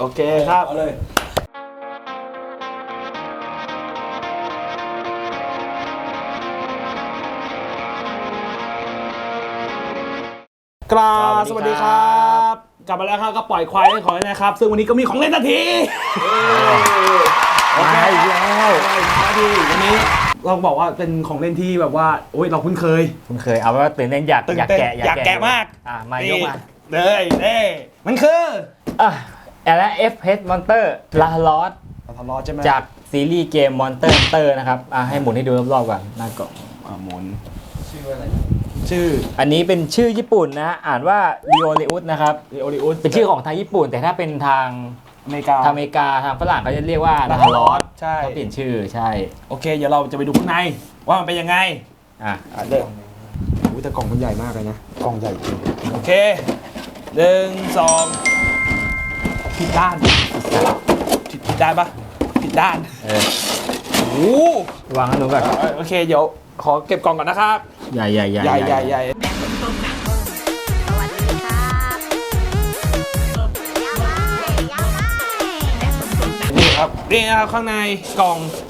โอเคครับ เอาเลยกราบสสวัวัสสดีดีคครรัับ กลับมาแล้วครับก็ปล่อยควายให้ของเลยนะครับ ซึ่งวันนี้ก็มีของเล่นนาทีมาอีกแล้วนาทีวันนี้เราบอกว่าเป็นของเล่นที่แบบว่าโอ้ยเราคุ้นเคยคุณเคยเอาไว้ว่าตื่นเต้นอยากตื่นอยากเต้นแกะอยากแกะมากอะมายกมาเลยเด้มันคืออะ แอลเอฟเฮดมอนเตอร์ลาลอสทะเลาะใช่ไหมจากซีรีส์เกมมอนเตอร์เตอร์นะครับอะให้หมุนให้ดูรอบๆก่อนหน้ากล่อง อ่าหมุนชื่ออะไร ชื่ออันนี้เป็นชื่อญี่ปุ่นนะ อ่านว่าดิโอเลอุสนะครับเรโอริอุสเป็นชื่อของทางญี่ปุ่น แต่ถ้าเป็นทางอเมริกา ทางอเมริกาทางฝรั่งเขาจะเรียกว่าลาลอสใช่ เขาเปลี่ยนชื่อใช่โอเค เดี๋ยวเราจะไปดูข้างใน ว่ามันเป็นยังไง อะอะเริ่มอุ้ยแต่กล่องมันใหญ่มากเลยนะ กล่องใหญ่จริงโอเคหนึ่งสอง ผิดด้านผิดผิดด้านปะผิดด้านเออโอ้วางให้ดูก่อนเอ่อโอเคเดี๋ยวขอเก็บกล่องก่อนนะครับใหญ่ใหญ่ใหญ่ใหญ่ใหญ่ใหญ่สวัสดีครับยาวไปยาวไปนี่ครับนี่นะครับข้างในกล่องอะ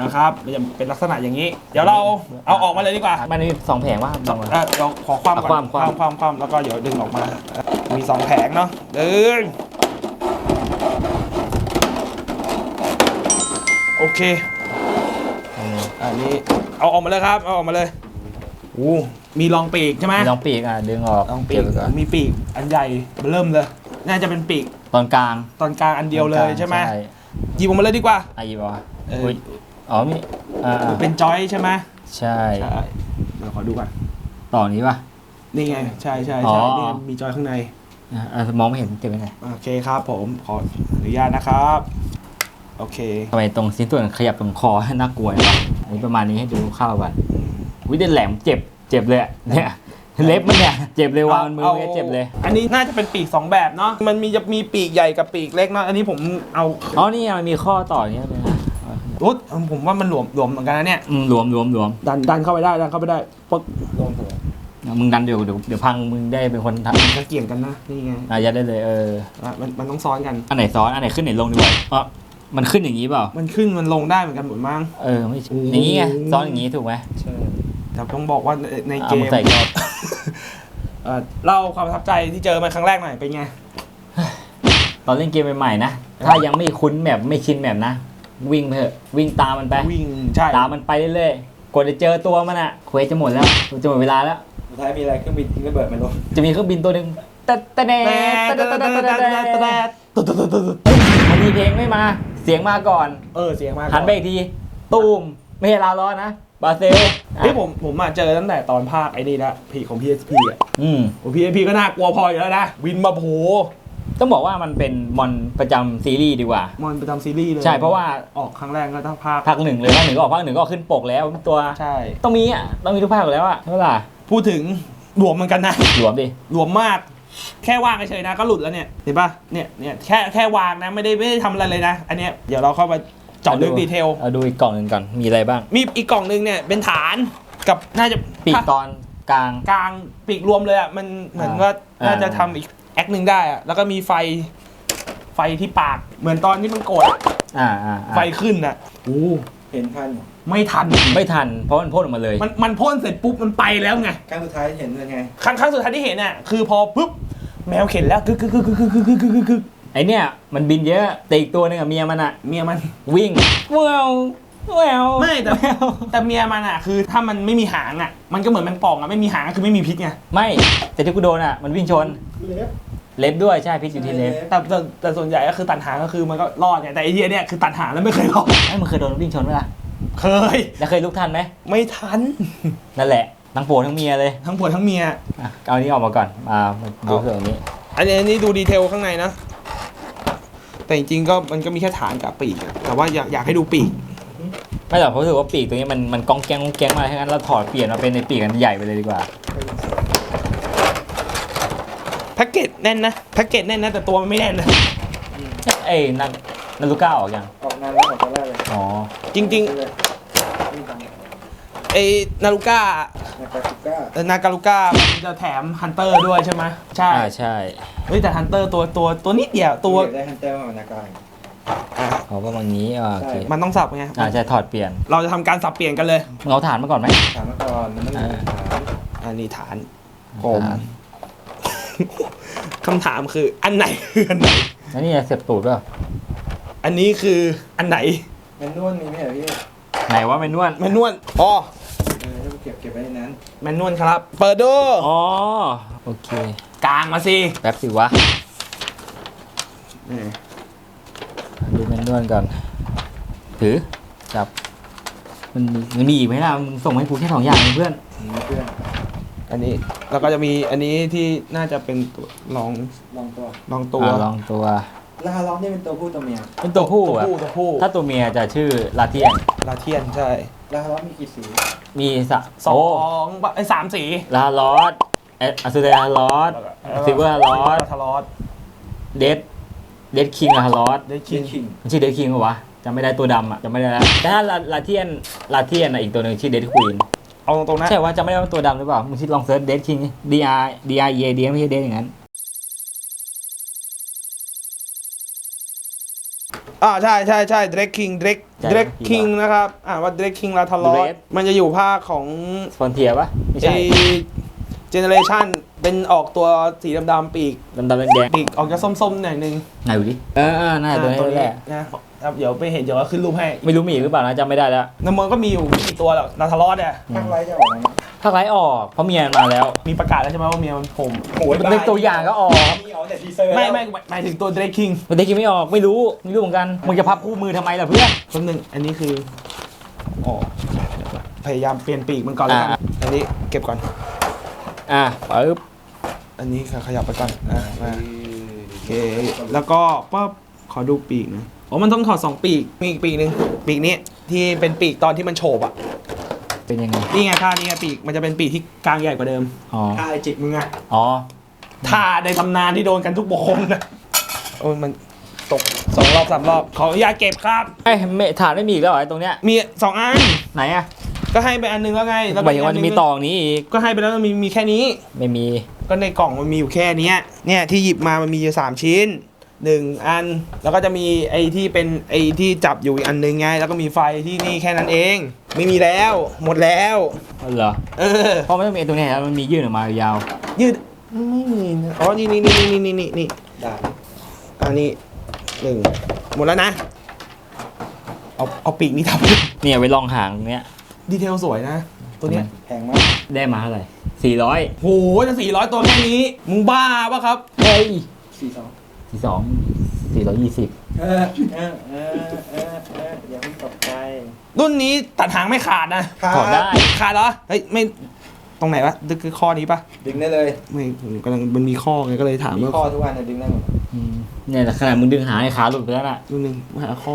นะครับมันจะเป็นลักษณะอย่างนี้ เดี๋ยวเราเอาออกมาเลยดีกว่ามันมีสองแผงว่าลองมา เอ่อเราขอความก่อนความความความความแล้วก็เดี๋ยวดึงออกมาเอ่อมีสองแผงเนาะดึงโอเค อันนี้เอาออกมาเลยครับ เอาออกมาเลยอู้มีรองปีกใช่ไหมมีลองปีกอะดึงออกรองปีเก็กบไว้ก่อนมีปีกอันใหญ่เริ่มเลย น่าจะเป็นปีกตอนกลางตอนกลางอันเดียวเลยใช่ไหมใช่หยิบออกมาเลยดีกว่า อะหยิบเอาอะเอออุ๊อุ้ย อ๋อมีอ่าอ่าเป็นจอยใช่ไหมใช่ใช่เดี๋ยวขอดูก่อนต่อนี้ป่ะ นี่ไง ใช่ใช่อ๋ใช่อ นี่ไงมีจอยข้างใน อะอะมองไม่เห็นเก็บไว้ไหนโอเคครับผมขออนุญาตนะครับ โอเคทำไมตรงชิ้นส่วนขยับตรงคอให้น่ากลัววะอันนี้ประมาณนี้ให้ดูเข้าวก่อนวิเดนแหลมเจ็บเจ็บเลยอะเนี่ยเล็บมันเนี่ยเจ็บเลยวางบนมือไม่เจ็บเลยอันนี้น่าจะเป็นปีกสองแบบเนาะมันมีจะมีปีกใหญ่กับปีกเล็กเนาะอันนี้ผมเอา อ๋อนี่ไงมันมีข้อต่ออย่างเงี้ยเลยนะอุ๊ยผมว่ามันหลวมหลวมเหมือนกันนะเนี่ยอืมหลวมหลวมหลวมดันดันเข้าไปได้ดันเข้าไปได้ปึ๊กมึงดันเดี๋ยวเดี๋ยวเดี๋ยวพังมึงได้เป็นคนทำจะเกี่ยงกันนะนี่ไงอายัดได้เลยเอออะมันมันต้องซ้อนกันอันไหนซ้อนอันไหนขึ้นไหนลงดีกว่าเพราะมันขึ้นอย่างนี้เปล่า มันขึ้นมันลงได้เหมือนกันหมดมั้งเออไม่โอ้โหอย่างนี้ไงซ้อนอย่างนี้ถูกไหมใช่แต่ต้องบอกว่าในในเกเอามมาใส่กรอบเอ่อเล่าความประทับใจที่เจอมาครั้งแรกหน่อยเป็นไงตอนเล่นเกมใหม่ๆนะ ถ้ายังไม่คุ้นแมปไม่ชินแมปนะ วิ่งไปเถอะวิ่งตามมันไป วิ่งใช่ตามมันไปเรื่อยๆกว่าจะเจอตัวมันอะเควสจะหมดแล้วจะหมดเวลาแล้วสุดท้ายมีอะไรเครื่องบินทิ้งระเบิดมันลงจะมีเครื่องบินตัวหนึ่งตะตะแดแต่ตะตะตะตะตะตะตะตะตุ๊ดตุ๊ดตุ๊ดตุ๊ดมันมีเพลงไม่มา เสียงมาก่อน เออเสียงมากหันไปอีกทีตูมไม่ใช่ลาล้อนะบาเซลเฮ้ยผมผมมาเจอตั้งแต่ตอนภาคไอ้นี่ละพีของ PSP อะอืมโอ้ PSP ก็น่ากลัวพออยู่แล้วนะวินมาโผ ต้องบอกว่ามันเป็นมอนประจำซีรีส์ดีกว่า มอนประจำซีรีส์เลยใช่เพราะว่าออกครั้งแรกก็ต้องภาคภาคหนึ่งเลยภาคหนึ่งก็ออกภาคหนึ่งก็ขึ้นปกแล้วตัวใช่ ต้องมีอะต้องมีทุกภาคอยู่แล้วอะใช่ไหมล่ะพูดถึงหลวมเหมือนกันนะ หลวมดิหลวมมาก แค่วางเฉยๆนะก็หลุดแล้วเนี่ยเห็นปะเนี่ยเนี่ยแค่แค่วางนะไม่ได้ไม่ได้ทำอะไรเลยนะ อันเนี้ยเดี๋ยวเราเข้ามาเจาะลึกดีเทล เอาดูอีกกล่องหนึ่งก่อนมีอะไรบ้าง มีอีกกล่องหนึงเนี่ยเป็นฐานกับน่าจะปีกตอนกลาง กลางปีกรวมเลยอะมันเหมือนว่าอ่าน่าจะทำอีกแอ คหนึ่งได้อะแล้วก็มีไฟไฟที่ปาก เหมือนตอนที่มันโกรธอะอ่าอ่าอ่าไฟขึ้นอะโอ้เห็นทันไม่ทัน ไม่ทัน เพราะมันพ่นออกมาเลย มันมันพ่นเสร็จปุ๊บมันไปแล้วไง ครั้งสุดท้ายเห็นยังไง ครั้งครั้งสุดท้ายที่เห็นอะคือพอปุ๊บแมวเข็นแล้วกึกกึกกึกกึกกึกกึกกึกกึกกึกกึกไอเนี่ยมันบินเยอะแต่อีกตัวหนึงอะเมียมันอะเมียมัน วิ่งแววแววไม่แต่ แววแต่เมียมันอะ คือถ้ามันไม่มีหางอะ มันก็เหมือนแมงป่องอะไม่มีหางก็คือไม่มีพิษไง ไม่แต่ที่กูโดนอะมันวิ่งชน เล็บ เล็บด้วยใช่พิษอยู่ที่เล็บแต่แต่แต่ส่วนใหญ่ก็คือตัดหางก็คือมันก็รอดไงแต่ไอเดียเนี่ยคือตัดหางแล้วไม่เคยรอดไอ้ยมึงเคยโดนวิ่งชนไหมล่ะเคย แล้วเคยลุกทันไหมไม่ทัน นั่นแหละทั้งผัวทั้งเมียเลยทั้งผัวทั้งเมีย อะเอาอันนี้ออกมาก่อนมามาดูส่วนอันนี้อันนี้อันนี้ดูดีเทลข้างในนะ แต่จริงๆก็มันก็มีแค่ฐานกับปีกอะแต่ว่าอยากอยากให้ดูปีก ไม่หรอกเพราะรู้สึกว่าปีกตัวนี้มันมันกองแกงกองแกงมากทั้งนั้นเราถอดเปลี่ยนมาเป็นในปีกอันใหญ่ไปเลยดีกว่าแพ็กเกจแน่นนะแพ็กเกจแน่นนะแต่ตัวมันไม่แน่นนะเอ้ยนันนาลูก้าออกยัง ออกงานแล้วออกตอนแรกเลยอ๋อ จริง เลยๆไอ้นาฬิกานากาคุก้าเออนาการูก้ามันจะแถมฮันเตอร์ด้วยใช่ไหมใช่ อ่าใช่เฮ้ยแต่ฮันเตอร์ตัวตัวตัวนิดเดียวตัวอยากได้ฮันเตอร์มากกว่านากาอะเขาประมาณนี้อ่าโอเคมันต้องสับไงอ่าใช่ถอดเปลี่ยนเราจะทำการสับเปลี่ยนกันเลยมึงเอาฐานมาก่อนไหม ถามมาก่อนมันต้องมีฐานอันนี้ฐานกลม ฐาน คำถามคืออันไหนคืออันไหนแล้วนี่เสียบตูดป่ะอันนี้คืออันไหนแมนนวลมีไหมเหรอพี่ไหนว่าเป็นนวดแมนนวลอ๋อเออให้เก็บเก็บไว้ในนั้นแมนนวลครับ เปิดดูอ๋อโอเคกลางมาสิแป๊บสิวะนี่ดูเป็นนวดก่อนถือจับมันมีมันมีอีกไหมล่ะมึงส่งมาให้กูแค่สองอย่างเองเพื่อน มีเพื่อน อันนี้แล้วก็จะมีอันนี้ที่น่าจะเป็นตัวลองลองตัวลองตัวอะลองตัวลาล็อกนี่เป็นตัวผู้ตัวเมียเป็นตัวผู้ตัวอะผู้ตัวผู้ถ้าตัวเมียจะชื่อลาเทียน ลาเทียนใช่ลาล็อกมีกี่สีมีสะสอโอ้งไอ้ยสามสีลาลอสเอออัสเดลาลอสซิลเวอร์ลอสทารอสเดดเดดคิงลาลอสได้คิคิงงคิงมันชื่อเดดคิงเหรอวะจำไม่ได้ตัวดำอะจำไม่ได้แล้วแต่ถ้าลาลาเทียนลาเทียนอะอีกตัวหนึ่งชื่อเดดควีน เอาตรงๆนะ ใช่ว่าจำไม่ได้ว่าตัวดำหรือเปล่ามึงคิดลองเซิร์ชเดดคิง D R D R E A D ไม่ใช่เดดอย่างนั้น อ่าใช่ใช่ใช่เดรกคิงเดรกใช่เดรกคิงนะครับ อ่าว่าเดรกคิงลาทารอส Drake มันจะอยู่ภาคของสปอนเทียปะไม่ไอใช่เจเนเรชันเป็นออกตัวสีดำๆปีกดำดำแดงแดงปีกออกจะส้มๆหน่อยนึงไหนดูดิเออเออน่าจะตัวอ่านี้แหละ นะ ครับเดี๋ยวไปเห็นเดี๋ยวเราขึ้นรูปให้ไม่รู้มีอีกหรือเปล่านะจำไม่ได้แล้วน้ำมันก็มีอยู่ไม่กี่ตัวหรอกลาทารอสเนี่ยภาคไว้จะออกมาไหมภาคไร้ออกเพราะเมียมันมาแล้วมีประกาศแล้วใช่ไหมว่าเมียมันผมโอ้ยเป็นตัวอย่างก็ออกมีเอาแต่ทีเซอร์ไม่ไม่หมายถึงตัวเดรกคิงมันเด็กยังไม่ออกไม่รู้ไม่รู้เหมือนกันมึงจะพับคู่มือทำไมล่ะเพื่อนแป๊บนึงอันนี้คืออ๋อพยายามเปลี่ยนปีกมันก่อนแล้วกันอ่าอันนี้เก็บก่อน อะปึ๊บอันนี้ขยับไปก่อนอ่ามาโอเคแล้วก็ปั๊บขอดูปีกหนะ อ๋อมันต้องถอดสองปีก มีอีกปีกหนึ่งปีกนี้ที่เป็นปีกตอนที่มันโฉบอะ เป็นยังไง นี่ไงท่านี่ไงปีกมันจะเป็นปีกที่กลางใหญ่กว่าเดิมอ๋อ ท่าไอจิกมึงอะอ๋อ ท่าในตำนานที่โดนกันทุกคนนะโอ้ยมันตกสองรอบสามรอบขออนุญาตเก็บครับ ไอ้ยเมฐานไม่มีอีกแล้วเหรอไอ้ตรงเนี้ย มีสองอัน ไหนอะก็ให้ไปอันหนึงแล้วไงแล้วหมายถึงว่าอีกจะมีนหนึ่งตองนี้อีก ก็ให้ไปแล้วมีมีแค่นี้ ไม่มี ก็ในกล่องมันมีอยู่แค่เนี้ยเนี่ยที่หยิบมามันมีอยู่สามชิ้น หนึ่งอัน แล้วก็จะมีไอ้ที่เป็นไอ้ที่จับอยู่อีกอันหนึ่งไง แล้วก็มีไฟที่นี่แค่นั้นเอง ไม่มีแล้ว หมดแล้วเอาเหรอเออ เพราะมันต้องมีไอ้ตรงเนี้ยครับมันมียื่นออกมายาวยืดไม่มีนะอ๋อ นี่นี่นี่นี่นี่นี่นี่ด่านอันนี้หนึ่งหมดแล้วนะ เอาเอาปีกนี้ทเนี่ยไว้ลองหางตรงเนี้ยำดีเทลสวยนะ ตัวเนี้ยแพงมากได้มาเท่าไหร่สี่ร้อยโหจะสี่ร้อยตัวแค่นี้ มึงบ้าปะครับ เฮ้ยสี่สอง สี่สองสี่ร้อยยี่สิบเออเออเออเออเอออย่าเพิ่งตกใจรุ่นนี้ตัดหางไม่ขาดนะ ถอดได้ ขาดเหรอ เฮ้ย ไม่ ตรงไหนวะดึกคือข้อนี้ปะดึงได้เลยไม่ผมกำลังมันมีข้อไงก็เลยถามมีว่าข้อทุกอันเนี่ยดึงได้หมดอืมเนี่ยแต่ขนาดมึงดึงหางไอ้ขาหลุดไปแล้วน่ะ รุ่นหนึ่งมาหาข้อ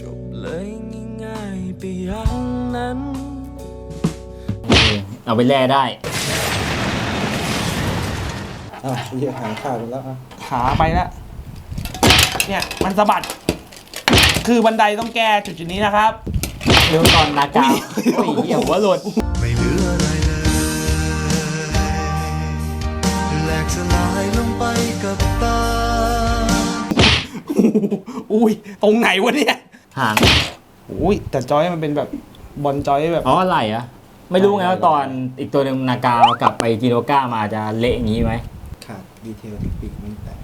จบเลยง่ายๆไปอย่างนั้น เออเอาไปแล่ได้ อะเหี้ยหางขาดไปแล้วอะขาไปแล้วเนี่ยมันสะบัด คือบันไดต้องแก้จุดจุดๆนี้นะครับ เรื่องตอนนากาวอุ๊ยโอ้ยเหี้ยหัวหลุดไม่เหลืออะไรเลยแหลกสลายลงไปกับตา อุ้ยตรงไหนวะเนี่ยหาง อุ้ยแต่จอยมันเป็นแบบบอลจอยแบบ อ๋ออะไรอะไม่รู้ไงว่าตอนอีกตัวหนึ่งนากาวกลับไปจิโนก้ามาจะเละอย่างนี้ไหมขา ดดีเทลที่ปีกมันแตก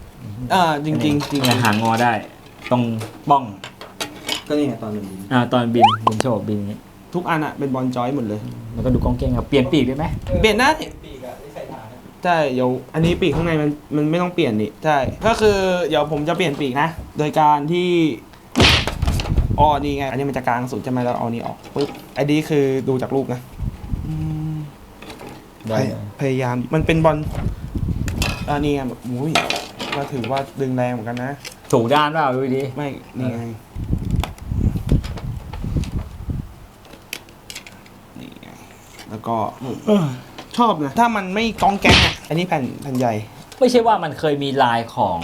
อ่าจริงๆจริงจริงเนี่ยหางงอได้ ตรงบ้องก็นี่ไงตอนหนึ่งบินอ่าตอนบินบินโฉบบินอย่างนี้ทุกอันอะเป็นบอลจอยหมดเลย แล้วก็ดูกองเกงครับเปลี่ยนปีกได้ไหมเปลี่ยนได้ปีกอะที่ใส่ฐานอะใช่เดี๋ยวอันนี้ปีกข้างในมันมันไม่ต้องเปลี่ยนนี่ใช่ก็คือเดี๋ยวผมจะเปลี่ยนปีกนะ โดยการที่อ๋อนี่ไง อันนี้มันจะกลางสุดใช่ไหมแล้วเอานี่ออกปุ๊บอันนี้คือดูจากรูปนะอืมได้พยพยายามมันเป็นบอล อันนี้ไงแบบอุ้ยก็ถือว่าดึงแรงเหมือนกันนะ ถูกด้านเปล่าดูดีไม่นี่ไงนี่ไงแล้วก็ชอบนะถ้ามันไม่กองแกงอะอันนี้แผ่นแผ่นใหญ่ไม่ใช่ว่ามันเคยมีลายของ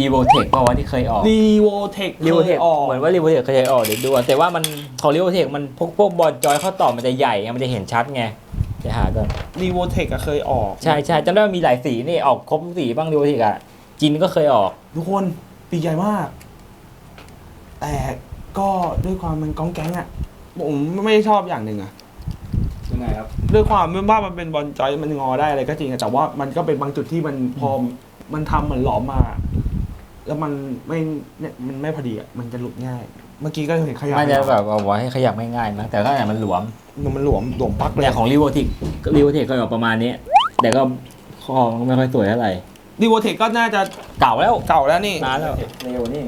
รีโวเทคเพราะว่าที่เคยออกรีโวเทครีโวเทคออกเหมือนว่ารีโวเทคเคยออกเดี๋ยวดูก่อนแต่ว่ามันของรีโวเทคมันพวกพวกบอลจอยเข้าต่อมันจะใหญ่ไงมันจะเห็นชัดไง จะหาก่อนรีโวเทคเคยออก ใช่ใช่จำได้ว่ามีหลายสีนี่ออกครบทุกสีบ้างรีโวเทคอะจินก็เคยออก ทุกคนปีกใหญ่มาก แต่ก็ด้วยความมันก้องแก๊งอะผมไม่ชอบอย่างหนึ่งอะยังไงครับด้วยความว่ามันเป็นบอลจอยมันงอได้อะไรก็จริงอะแต่ว่ามันก็เป็นบางจุดที่มันพอมันทำเหมือนหลอมมา แล้วมันไม่เนี่ยมันไม่พอดีอะมันจะหลุดง่าย เมื่อกี้ก็เห็นขยับมันจะแบบเอาไว้ให้ขยับง่ายๆมั้งแต่ก็เนี่ยมันหลวมมันหลวมหลวมปลักเลยเนี่ยของรีโวเทครีโวเทคเคยออกประมาณนี้ แต่ก็คอมันก็ไม่ค่อยสวยเท่าไหร่รีโวเทคก็น่าจะเก่าแล้วเก่าแล้วนี่ นานแล้วเร็วนี่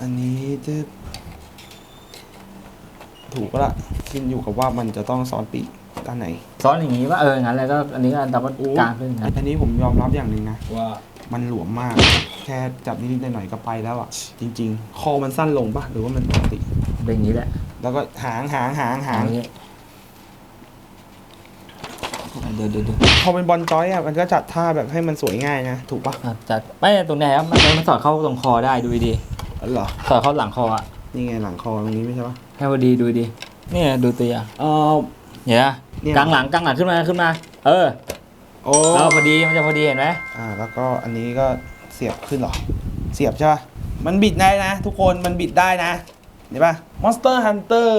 อันนี้จะถูกก็ละขึ้นอยู่กับว่ามันจะต้องซ้อนปีกด้านไหน ซ้อนอย่างนี้ว่าเอองั้นแล้วก็อันนี้ก็ดับเบิลกลางขึ้นครับอันนี้ผมยอมรับอย่างหนึ่งนะ ว่ามันหลวมมาก แค่จับนิดๆหน่อยๆก็ไปแล้วอะ จริง ๆ คอมันสั้นลงปะหรือว่ามันปกติ เป็นอย่างนี้แหละแล้วก็หางหางหางหางอย่างนี้เดี๋ยวเดี๋ยวเดี๋ยวพอเป็นบอลจอยอะมันก็จัดท่าแบบให้มันสวยง่ายนะถูกปะอะจัดไม่ตรงไหนครับมันมันสอดเข้าตรงคอได้ดูดีอ๋อเหรอสอดเข้าหลังคออะนี่ไงหลังคอตรงนี้ไม่ใช่ปะ ให้พอดีดูดีนี่ดูตัวอย่างเออ เห็นไหมเนี่ย กลางหลังกลางหลังขึ้นมาขึ้นมา เออโอ้เออพอดีมันจะพอดีเห็นไหมอ่า แล้วก็อันนี้ก็ เสียบขึ้นเหรอ เสียบใช่ปะมันบิดได้นะ ทุกคนมันบิดได้นะ เห็นปะ Monster Hunter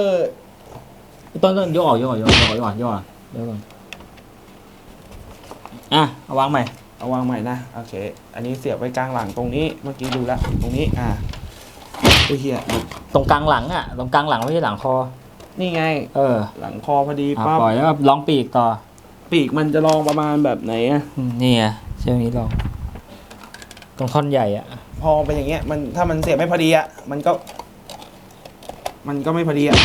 ต้นต้นยกออกยกออกยกออกยกออกยกออกยกออกยกออกอะเอาวางใหม่เอาวางใหม่นะโอเค อันนี้เสียบไว้กลางหลังตรงนี้เมื่อกี้ดูแล้วตรงนี้อ่าอุ้ยเฮียหลุดตรงกลางหลังอะตรงกลางหลังไม่ใช่หลังคอ นี่ไง เออ หลังคอพอดีอะปั๊บปล่อยแล้วก็ร้องปีกต่อ ปีกมันจะลองประมาณแบบไหนอะอืมนี่ไงเชือกนี้ลอง ตรงท่อนใหญ่อะพอเป็นอย่างเงี้ยมันถ้ามันเสียบไม่พอดีอะมันก็ มันก็ไม่พอดีอะ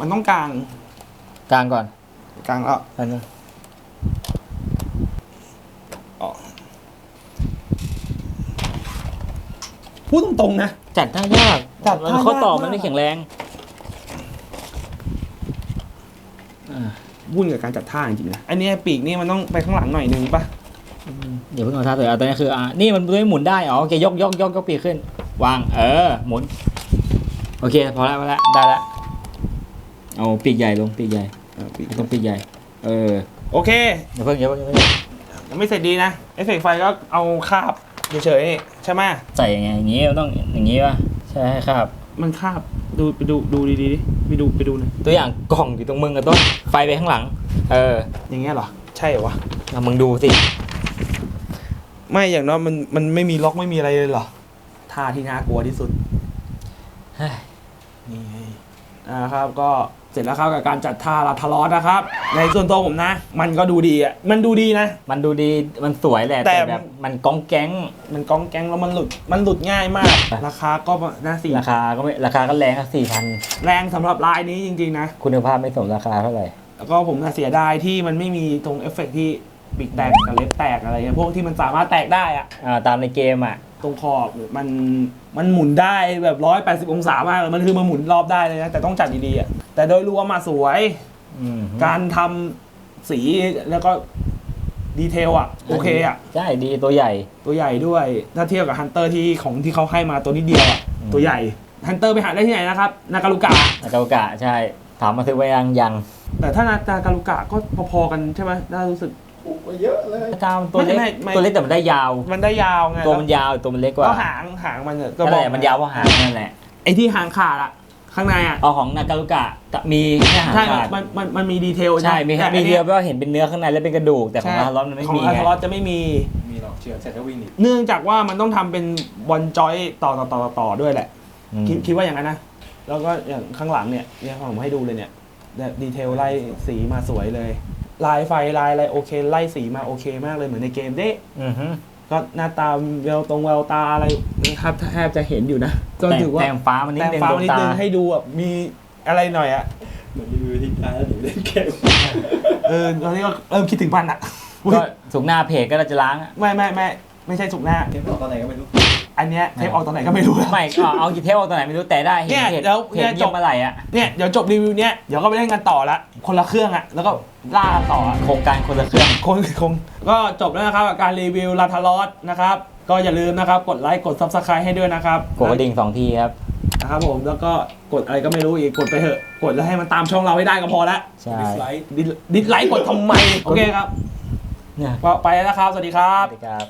มันต้องกลางกลางก่อนกลางแล้วอันนึงพูดตรงๆนะ จัดท่ายากจัดท่ายากมันข้อต่อมากมันไม่แข็งแรงอ่า วุ่นกับการจัดท่าจริงๆนะอันนี้ปีกนี่มันต้องไปข้างหลังหน่อยนึงปะ เดี๋ยวเพิ่งเอาท่าตัวเอาตอนนี้คืออ่านี่มันไม่หมุนได้อ๋อโอเคยกยกยกยกปีกขึ้น วาง เออ หมุน โอเค พอแล้วพอแล้วได้แล้วเอาปีกใหญ่ลงปีกใหญ่เออปีกตรงปีกใหญ่ เออโอเคอย่าเพิ่งอย่าเพิ่งอย่าเพิ่งยังไม่เสร็จดีนะเอฟเฟกต์ไฟก็เอาคาบเฉยๆใช่ไหมใส่ยังไงอย่างงี้มันต้องอย่างงี้ป่ะใช่ครับ มันคาบดูไปดูดูดีๆดิไปดูไปดูหน่อยตัวอย่างกล่องอยู่ตรงมึงกับต้นไฟไปข้างหลัง เออ อย่างเงี้ยเหรอ ใช่เหรอวะเอามึงดูสิ ไม่อย่างน้อยมันมันไม่มีล็อกไม่มีอะไรเลยเหรอท่าที่น่ากลัวที่สุดเฮ้ยนี่ไงอ่าครับก็เสร็จแล้วครับกับการจัดท่าลาทารอสนะครับ ในส่วนตัวผมนะ มันก็ดูดีอะมันดูดีนะ มันดูดีมันสวยแหละแต่ แต่แบบมันก้องแก๊งมันกองแก๊งแล้วมันหลุดมันหลุดง่ายมาก ราคาก็น่าสี่ราคาก็ไม่ราคาก็แรงครับสี่พันแรงสำหรับลายนี้จริงๆนะ คุณภาพไม่สมราคาเท่าไหร่ แล้วก็ผมน่ะเสียดายที่มันไม่มีตรงเอฟเฟกต์ที่ ปีกแตกกับเล็บแตกอะไรเงี้ยพวกที่มันสามารถแตกได้อะอ่าตามในเกมอะ ตรงขอบมันมันหมุนได้แบบร้อยแปดสิบองศามากเลยมันคือมันหมุนรอบได้เลยนะแต่ต้องจัดดีๆอะแต่โดยรวมมาสวย อืมการทำสีแล้วก็ดีเทลอะ โอเคอะ ใช่ดีตัวใหญ่ ตัวใหญ่ด้วย ถ้าเทียบกับฮันเตอร์ที่ของที่เขาให้มาตัวนิดเดียวอะ อืม ตัวใหญ่ฮันเตอร์ไปหาได้ที่ไหนนะครับ นากาลุกะนากาโอกะใช่ ถามมาซื้อไว้ยังยังแต่ถ้านากาลุกะก็พอๆกันใช่ไหมน่ารู้สึก ถูกกว่าเยอะเลยตามตัวเล็กไม่ไม่ไม่ ตัวเล็กแต่มันได้ยาว มันได้ยาวไงตัวมันยาวตัวมันเล็กกว่าก็หางหางมันเนี่ยก็นั่นบอแหกละมันยาวเพราะหางนั่นแหละไอ้ที่หางขาดอะข้างในอะเอาของนากาโอกะกับมีแค่หางใช่ขาดมันมันมันมีดีเทลใช่มีแต่มีอันเดีนี้ยวว่าเห็นเป็นเนื้อข้างในแล้วเป็นกระดูกแต่ของใช่อาร์ลอนมันไม่ของมีอาไงร์ทลอสจะไม่มี มีหรอกเชื่อเสร็จแล้ววิ่งหนีเนื่องจากว่ามันต้องทำเป็นบอลจอยต่อต่อต่อต่อด้วยแหละอืมคิดคิดว่าอย่างนั้นนะ แล้วก็อย่างข้างหลังเนี่ยเนี่ยผมให้ดูเลยเนี่ยเนี่ยดีเทลไล่สีมาสวยเลย ลายไฟลายอะไรโอเค ไล่สีมาโอเคมากเลยเหมือนในเกมเด้อือฮึก็หน้าตาแววตรงแววตาอะไรนะครับแทบจะเห็นอยู่นะก็แต่งถือว่าแต่งฟ้ามันนิดแต่นึงฟ้าดวงนิดตานึงให้ดูแบบมีอะไรหน่อยอะเหมือนรีวิวที่ท้ายแล้วหนีเล่นเกมเออตอนนี้ก็เริ่มคิดถึงมันอะอุ๊ยก็สุกหน้าเพจก็เราจะล้างอะไม่ไม่ไม่ไม่ใช่สุกหน้าเทปออกตอนไหนก็ไม่รู้ อันเนี้ยเทปออกตอนไหนก็ไม่รู้นะไม่เอาเอากี่เทปออกตอนไหนไม่รู้แต่ได้เห็นเนี่ยเพจแล้วเนี่ยจบเมื่อไหร่อะเนี่ยเดี๋ยวจบรีวิวเนี้ยเดี๋ยวก็ไปเล่นกันต่อละคนละเครื่องอะแล้วก็ล่าต่อโครงการคนละเครื่อง คงคงก็จบแล้วนะครับกับการรีวิวลาทารอสนะครับ ก็อย่าลืมนะครับ กดไลค์กด s u b สไครต์ให้ด้วยนะครับกดกระดิ่งสองทีครับ นะครับผมแล้วก็กดอะไรก็ไม่รู้อีกกดไปเถอะ กดแล้วให้มันตามช่องเราให้ได้ก็พอละใช่ ดิสไลค์ดิสดิสไลค์กดทำไม โอเคครับเนี่ยก็ไปแล้วนะครับ สวัสดีครัสวัสดีครับ